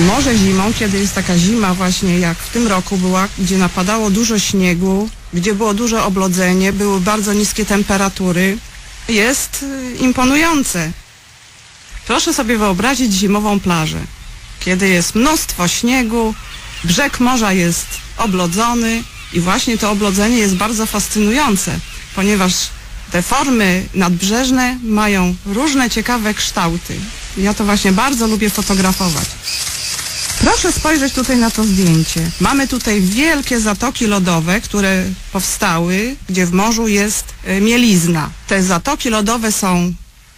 Może zimą, kiedy jest taka zima właśnie jak w tym roku była, gdzie napadało dużo śniegu, gdzie było duże oblodzenie, były bardzo niskie temperatury, jest y, imponujące. Proszę sobie wyobrazić zimową plażę, kiedy jest mnóstwo śniegu, brzeg morza jest oblodzony i właśnie to oblodzenie jest bardzo fascynujące, ponieważ te formy nadbrzeżne mają różne ciekawe kształty. Ja to właśnie bardzo lubię fotografować. Proszę spojrzeć tutaj na to zdjęcie. Mamy tutaj wielkie zatoki lodowe, które powstały, gdzie w morzu jest e, mielizna. Te zatoki lodowe są,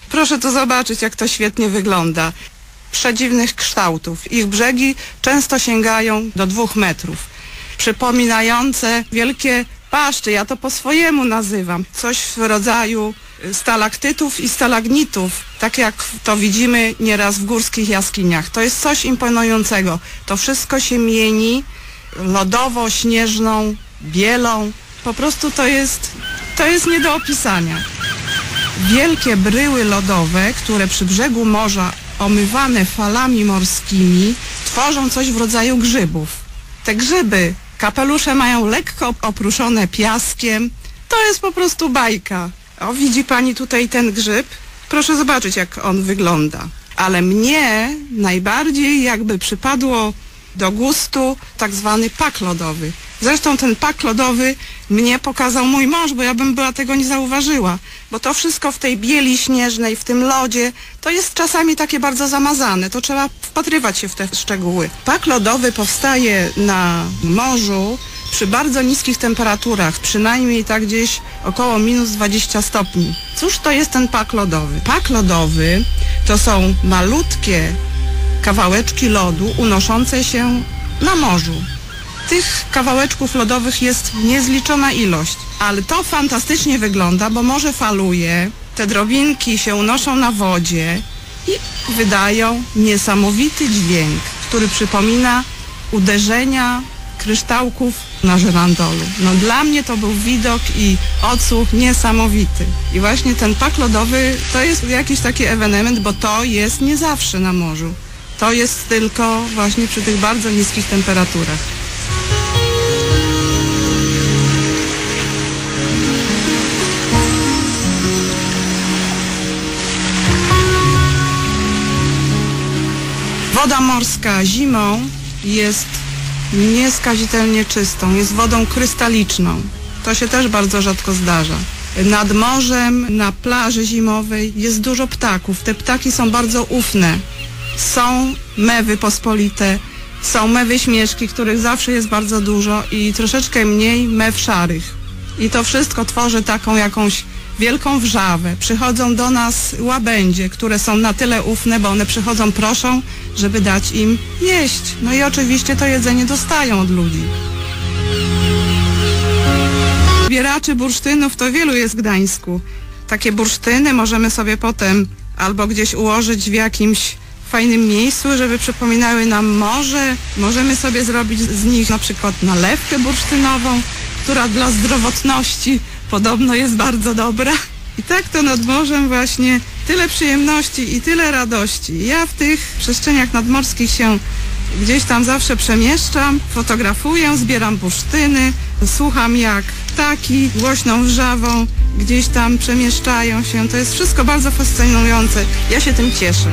proszę to zobaczyć, jak to świetnie wygląda. Przedziwnych kształtów. Ich brzegi często sięgają do dwóch metrów. Przypominające wielkie paszczy, ja to po swojemu nazywam. Coś w rodzaju stalaktytów i stalagnitów, tak jak to widzimy nieraz w górskich jaskiniach. To jest coś imponującego. To wszystko się mieni lodowo, śnieżną, bielą. Po prostu to jest, to jest nie do opisania. Wielkie bryły lodowe, które przy brzegu morza omywane falami morskimi, tworzą coś w rodzaju grzybów. Te grzyby Kapelusze mają lekko opruszone piaskiem. To jest po prostu bajka. O, widzi pani tutaj ten grzyb? Proszę zobaczyć, jak on wygląda. Ale mnie najbardziej jakby przypadło do gustu tak zwany pak lodowy. Zresztą ten pak lodowy mnie pokazał mój mąż, bo ja bym była tego nie zauważyła. Bo to wszystko w tej bieli śnieżnej, w tym lodzie, to jest czasami takie bardzo zamazane. To trzeba wpatrywać się w te szczegóły. Pak lodowy powstaje na morzu przy bardzo niskich temperaturach, przynajmniej tak gdzieś około minus 20 stopni. Cóż to jest ten pak lodowy? Pak lodowy to są malutkie kawałeczki lodu unoszące się na morzu. Tych kawałeczków lodowych jest niezliczona ilość, ale to fantastycznie wygląda, bo morze faluje, te drobinki się unoszą na wodzie i wydają niesamowity dźwięk, który przypomina uderzenia kryształków na żerandolu. No dla mnie to był widok i odsłuch niesamowity. I właśnie ten pak lodowy to jest jakiś taki ewenement, bo to jest nie zawsze na morzu. To jest tylko właśnie przy tych bardzo niskich temperaturach. Woda morska zimą jest nieskazitelnie czystą, jest wodą krystaliczną. To się też bardzo rzadko zdarza. Nad morzem, na plaży zimowej jest dużo ptaków. Te ptaki są bardzo ufne. Są mewy pospolite, są mewy śmieszki, których zawsze jest bardzo dużo i troszeczkę mniej mew szarych. I to wszystko tworzy taką jakąś wielką wrzawę. Przychodzą do nas łabędzie, które są na tyle ufne, bo one przychodzą, proszą, żeby dać im jeść. No i oczywiście to jedzenie dostają od ludzi. Zbieraczy bursztynów to wielu jest w Gdańsku. Takie bursztyny możemy sobie potem albo gdzieś ułożyć w jakimś fajnym miejscu, żeby przypominały nam morze. Możemy sobie zrobić z nich na przykład nalewkę bursztynową, która dla zdrowotności podobno jest bardzo dobra. I tak to nad morzem właśnie tyle przyjemności i tyle radości. Ja w tych przestrzeniach nadmorskich się gdzieś tam zawsze przemieszczam, fotografuję, zbieram bursztyny, słucham jak ptaki głośną wrzawą gdzieś tam przemieszczają się. To jest wszystko bardzo fascynujące. Ja się tym cieszę.